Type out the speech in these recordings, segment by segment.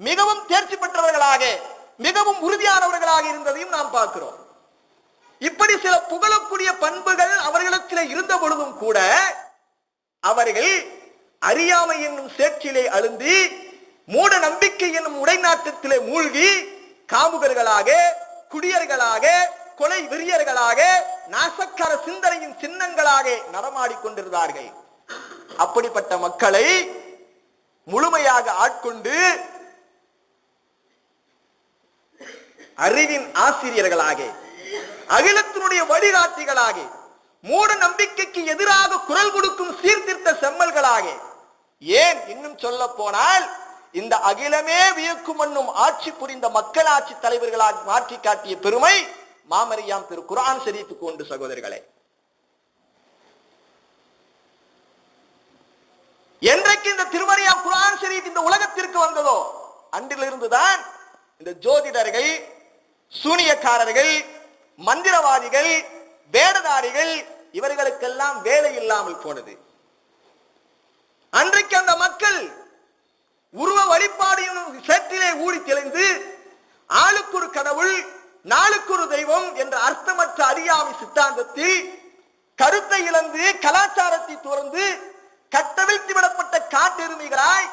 மிகவும் தேர்ச்சி பெற்றவர்களாக மிகவும் உறுதியானவர்களாக இருந்ததையும் நாம் பார்க்கிறோம். இப்படி சில புகழக்கூடிய பண்புகள் அவர்களிடத்தில் இருந்த பொழுதும் கூட அவர்கள் அறியாமை என்னும் சேற்றிலே அழுந்தி மூட நம்பிக்கை என்னும் உடைநாட்டத்திலே மூழ்கி காமுகர்களாக குடியர்களாக கொலை வெறியர்களாக நாசக்கார சிந்தனையின் சின்னங்களாக நடமாடி கொண்டிருந்தார்கள். அப்படிப்பட்ட மக்களை முழுமையாக ஆட்கொண்டு அறிவின் ஆசிரியர்களாக அகிலத்தினுடைய வழிகாட்டிகளாக மூட நம்பிக்கைக்கு எதிராக குரல் கொடுக்கும் சீர்திருத்த செம்மல்களாக. ஏன் இன்னும் சொல்ல போனால் இந்த அகிலமே வியக்கும் என்னும் ஆட்சி புரிந்த மக்களாட்சி தலைவர்களாக மாற்றி காட்டிய பெருமை மாமரியாம் திரு குரான் ஷரீஃபுக்கு உண்டு சகோதரர்களே என்றைக்கு இந்த திருமறையாம் குரான் ஷரீஃப் இந்த உலகத்திற்கு வந்ததோ அன்றிலிருந்துதான் இந்த ஜோதிடர்கள் சூனியக்காரர்கள் மந்திரவாதிகள் வேடதாரிகள் இவர்களுக்கெல்லாம் வேலை இல்லாமல் போனது. அன்றைக்கு அந்த மக்கள் உருவ வழிபாடு சேற்றிலே ஊடி தெளிந்து ஆளுக்கு ஒரு கடவுள் நாளுக்கு ஒரு தெய்வம் என்ற அர்த்தமற்ற அறியாமை சித்தாந்தத்தில் கருத்தை இழந்து கலாச்சாரத்தை துறந்து கட்டவிழ்த்து விடப்பட்ட காட்டெருமைகளாய்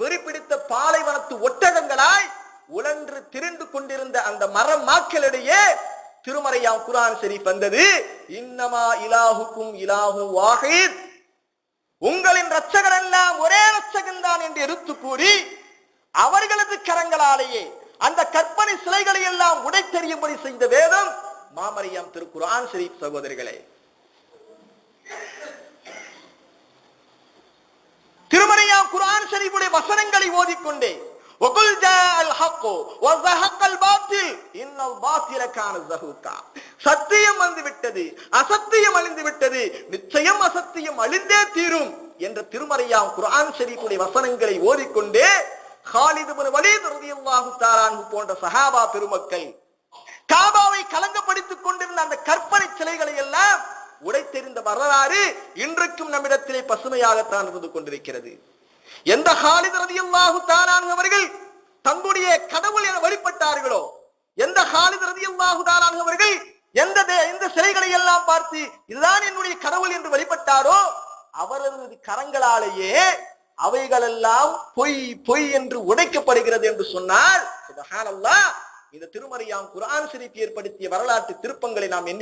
வெறி பிடித்த பாலைவனத்து ஒட்டகங்களாய் உழன்று திரிந்து கொண்டிருந்த அந்த மர மாக்களிடையே திருமறையாம் குரான் ஷரீஃப் வந்தது. இன்னமா இலாஹுக்கும் இலாஹு வாஹித். உங்களின் ரச்சகர் எல்லாம் ஒரே ரச்சகன் தான் என்று எடுத்து கூறி அவர்களது கரங்களாலேயே அந்த கற்பனை சிலைகளை எல்லாம் உடைத்தெறியும்படி செய்த வேதம் மாமரியாம் திருக்குரான் ஷரீப் சகோதரிகளே. சத்தியம் வந்து விட்டது அசத்தியம் அழிந்து விட்டது நிச்சயம் அசத்தியம் அழிந்தே தீரும் என்ற திருமறையாம் குரான் ஷெரீஃபுடைய வசனங்களை ஓதிக்கொண்டே போன்ற சஹாபா பெருமக்கள் காபாவை கலங்கப்படுத்திக் கொண்டிருந்த அந்த கற்பனை சிலைகளை எல்லாம் உடைத்தெறிந்த வரலாறு இன்றைக்கும் நம்மிடத்திலே பசுமையாகத்தான் இருந்து கொண்டிருக்கிறது எந்த ஹாலித் ரதியல்லாஹு தாலான் அவர்கள் பார்த்து இதுதான் என்னுடைய கடவுள் என்று வழிபட்டாரோ அவரது கரங்களாலேயே அவைகளெல்லாம் பொய் பொய் என்று உடைக்கப்படுகிறது என்று சொன்னால் இந்த திருமறையாம் குரான் சிரிப்பு ஏற்படுத்திய வரலாற்று திருப்பங்களை நாம் என்ன